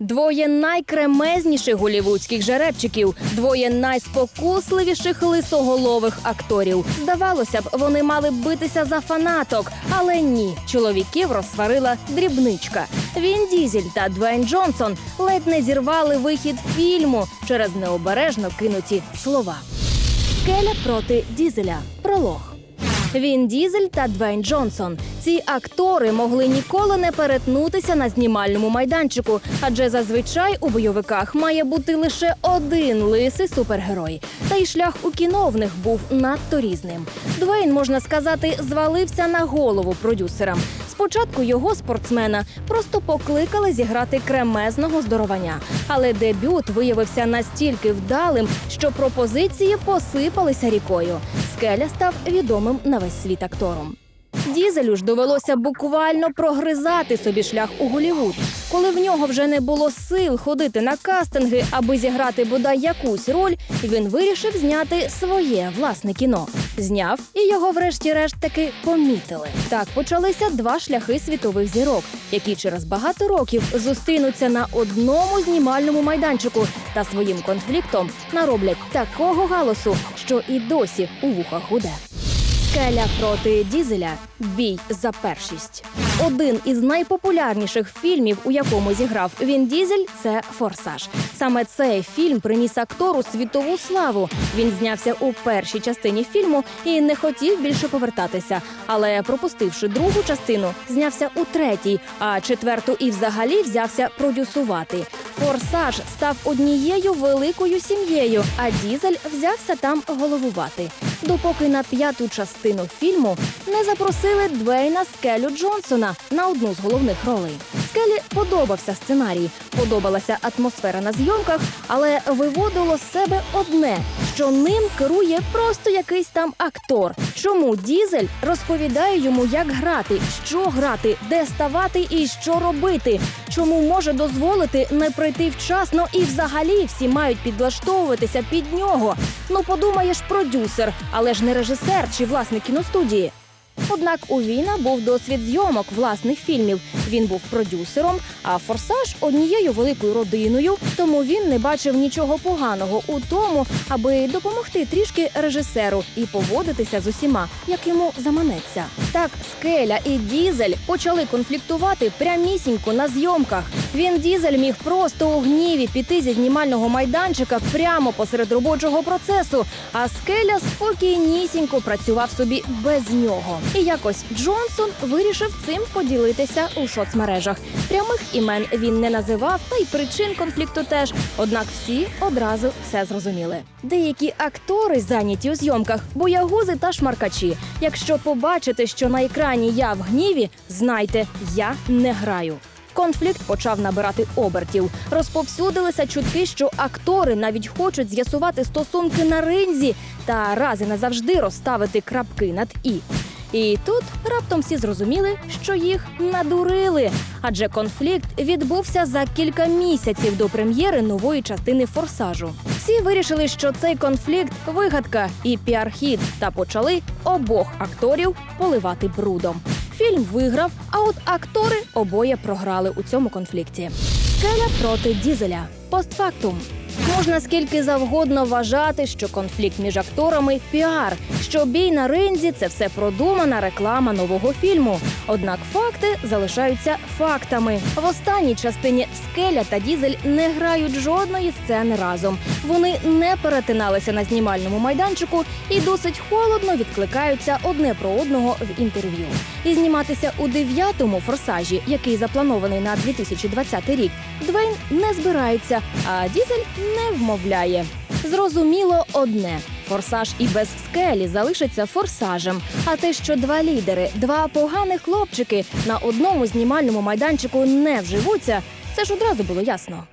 Двоє найкремезніших голівудських жеребчиків, двоє найспокусливіших лисоголових акторів. Здавалося б, вони мали б битися за фанаток, але ні. Чоловіків розсварила дрібничка. Він Дізель та Двейн Джонсон ледь не зірвали вихід фільму через необережно кинуті слова. Скеля проти Дізеля. Пролог. Він Дізель та Двейн Джонсон. Ці актори могли ніколи не перетнутися на знімальному майданчику, адже зазвичай у бойовиках має бути лише один лисий супергерой. Та й шлях у кіно в них був надто різним. Двейн, можна сказати, звалився на голову продюсерам. Спочатку його спортсмена просто покликали зіграти кремезного здоровання, але дебют виявився настільки вдалим, що пропозиції посипалися рікою. Скеля став відомим на весь світ актором. Дізелю ж довелося буквально прогризати собі шлях у Голівуд. Коли в нього вже не було сил ходити на кастинги, аби зіграти бодай якусь роль, він вирішив зняти своє власне кіно. Зняв і його, врешті-решт, таки помітили. Так почалися два шляхи світових зірок, які через багато років зустрінуться на одному знімальному майданчику та своїм конфліктом нароблять такого галасу, що і досі у вухах гуде. Скеля проти Дізеля бій за першість. Один із найпопулярніших фільмів, у якому зіграв він Дізель, це Форсаж. Саме цей фільм приніс актору світову славу. Він знявся у першій частині фільму і не хотів більше повертатися. Але пропустивши другу частину, знявся у третій, а четверту і взагалі взявся продюсувати. Форсаж став однією великою сім'єю, а Дізель взявся там головувати. Допоки на п'яту частину фільму не запросили Двейна Скелю Джонсона на одну з головних ролей. Скелі подобався сценарій, подобалася атмосфера на зйомках, але виводило з себе одне, що ним керує просто якийсь там актор. Чому Дізель розповідає йому, як грати, що грати, де ставати і що робити? Чому може дозволити не прийти вчасно і взагалі всі мають підлаштовуватися під нього? Ну подумаєш, продюсер, але ж не режисер чи власник кіностудії. Однак у Віна був досвід зйомок власних фільмів. Він був продюсером, а форсаж однією великою родиною. Тому він не бачив нічого поганого у тому, аби допомогти трішки режисеру і поводитися з усіма, як йому заманеться. Так скеля і дізель почали конфліктувати прямісінько на зйомках. Він дізель міг просто у гніві піти зі знімального майданчика прямо посеред робочого процесу, а скеля спокійнісінько працював собі без нього. І якось Джонсон вирішив цим поділитися у соцмережах. Прямих імен він не називав, та й причин конфлікту теж. Однак всі одразу все зрозуміли. Деякі актори зайняті у зйомках, боягузи та шмаркачі. Якщо побачите, що на екрані я в гніві, знайте, я не граю. Конфлікт почав набирати обертів. Розповсюдилися чутки, що актори навіть хочуть з'ясувати стосунки на ринзі та раз і назавжди розставити крапки над і. І тут раптом всі зрозуміли, що їх надурили, адже конфлікт відбувся за кілька місяців до прем'єри нової частини форсажу. Всі вирішили, що цей конфлікт вигадка і піар-хід, та почали обох акторів поливати брудом. Фільм виграв, а от актори обоє програли у цьому конфлікті. Скеля проти дізеля. Постфактум. Можна скільки завгодно вважати, що конфлікт між акторами піар, що бій на ринзі це все продумана реклама нового фільму. Однак факти залишаються фактами. В останній частині скеля та дізель не грають жодної сцени разом. Вони не перетиналися на знімальному майданчику і досить холодно відкликаються одне про одного в інтерв'ю. І зніматися у дев'ятому форсажі, який запланований на 2020 рік, Двейн не збирається, а дізель не вмовляє. Зрозуміло одне. Форсаж і без скелі залишиться форсажем. А те, що два лідери, два поганих хлопчики на одному знімальному майданчику не вживуться, це ж одразу було ясно.